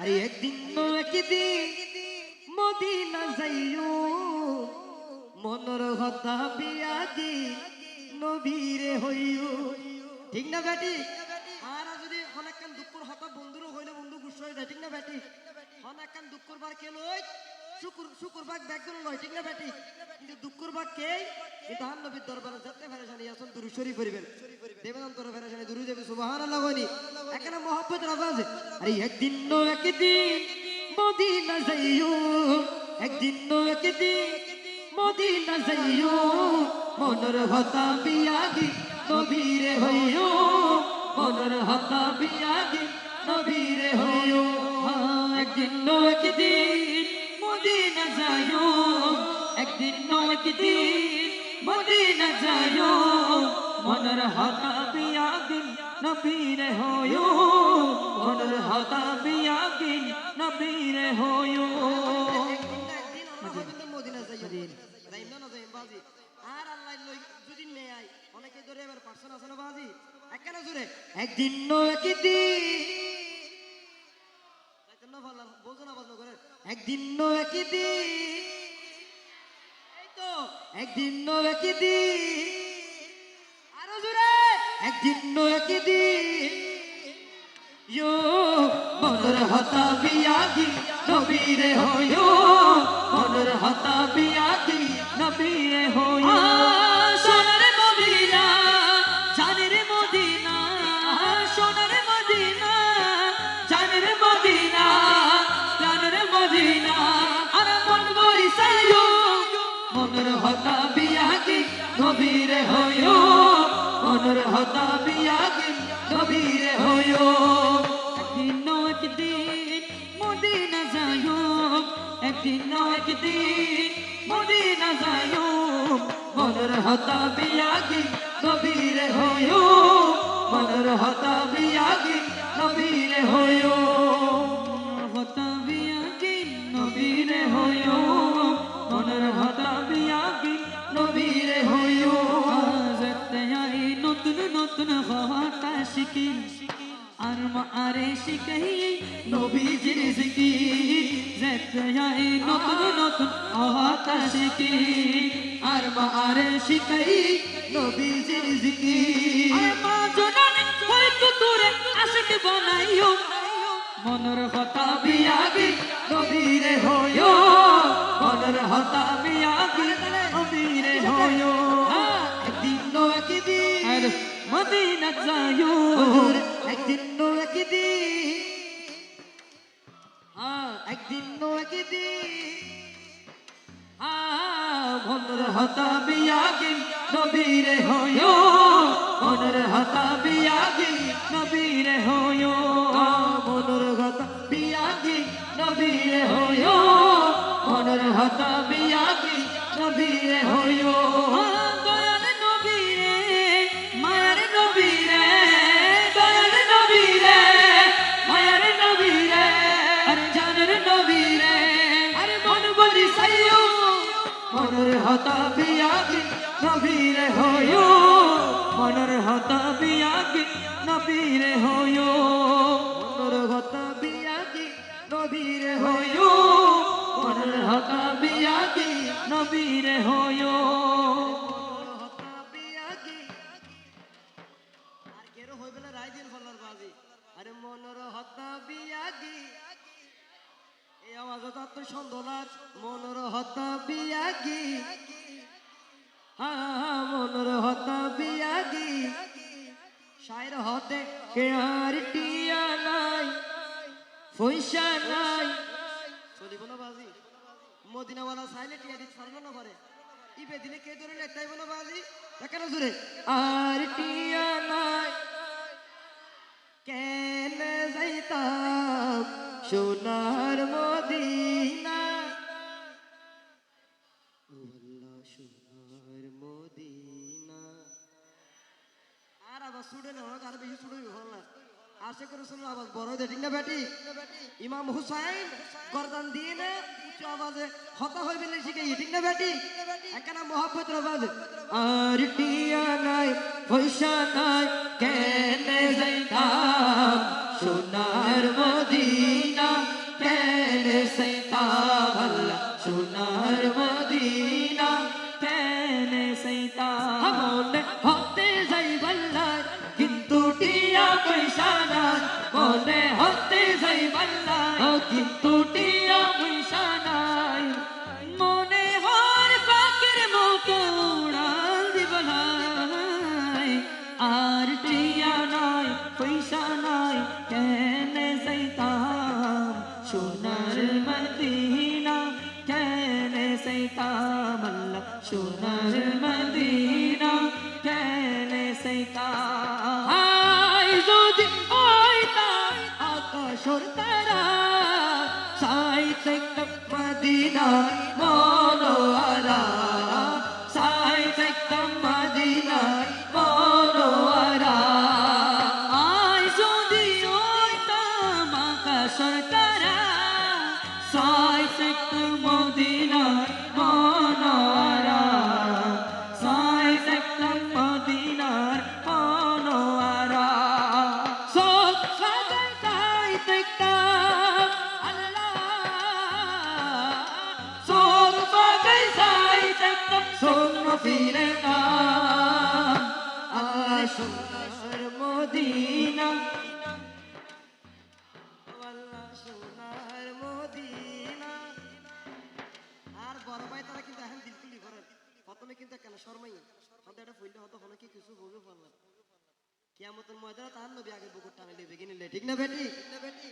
আরে একদিন একদিন মদিনা যাইও। মনর হতা বিয়াগি নবীরে হইও। ঠিক না, বেটি? আর যদি অনেকক্ষণ দুঃখর হতা বন্ধুরও হইলে বন্ধু গুসা হয়ে যায়, ঠিক না, বেটি? অনেকক্ষণ দুঃখর বার কে লই শুকুর শুকুর বাগ লয়, ঠিক না, বেটি? কিন্তু দুঃখর বাগ কে? কিন্তু হান নবীর দরবারে যাতে ফেরেশানি আসন দুরু শরীফ পড়িবেন। দেবেন অন্তর ফেরেশানি দুরু যাবে সুবহানাল্লাহ কইনি? এখানে মহব্বত রাখা আছে আরে একদিন নো একদিন মদিনা যাইও, একদিন নো একদিন মদিনা যাইও, মনের হতা বিয়াগি নবীরে হইও, মনের হতা বিয়াগি নবীরে হইও। একদিন নো একদিন মদিনা যাইও, একদিন নো একদিন মদিনা যাইও, মনের হতা বিয়াগি নবীরে হইও মনের হতা বিয়াগি নবীরে হইও একদিন একদিন একদিন। এই তো, একদিন একদিন। আরও জোরে একদিন একদিন। ইয়ো মনের হতা বিয়াদি নবীরে হইও মনর হতা বিয়াদি নবীরে হইও একদিন মদিনা যাইও, মনের হতা বিয়াগি নবীরে হইও? মনের হতা বিয়াগি নবীরে হইও? হতা নবীরে হইও? আই নতুন নতুন হতা শিখি আর মা আরে শিখাই নবীজির জিকি। মা জননী হয়তো তোরে আশিক বানাইও। মনের হতা বিয়াগি নবীরে হইও মনের হতা বিয়াগি নবীরে হইও একদিন একদিন মদিনা যাইও। একদিন মনের হতা বিয়াগি নবীরে হইও মনের হতা বিয়াগি নবীরে হইও মনের হতা বিয়াগি নবীরে হইও মনের হতা বিয়াগি নবীরে বিয়াগি আর কেরো হইবে না রাইদিন ফলার বাজি। আরে মনের হতা বিয়াগি এই আওয়াজ তত সন্দলার মনের হতা বিয়াগি। হা মনের হতা বিয়াগি। শায়ের হতে কে টিয়া নাই, পয়সা নাই। চলিব না বাজি। মদিনাওয়ালা সাইলে টিয়া দিতে পারবে না পারে। ইবে দিলে কে ধরে লেটাইব না বাজি? কেন জুড়ে আর টিয়া নাই। সোনার মদিনা। সোনার মদিনা। আর করে শুনলো আবার বড় হয়েছে না ব্যাটি ইমাম হুসাইন দিয়ে না হতা হইবে না শিখে না আর টিয়া নাই, পয়সা নাই, কেন যাইতাম? সোনার মদিনা। மதினா বড় ভাই, তারা কিন্তু এখন দিলকুলি প্রথমে কিন্তু কেন শর্মাই? হতে এটা ফুললে হতো হলে কি, কিছু হবে পারলাম। কেয়ামতের ময়দানে তার নবী আগে বুকুর টানে নেবে কিনলে ঠিক না বেটি ঠিক না, বেটি?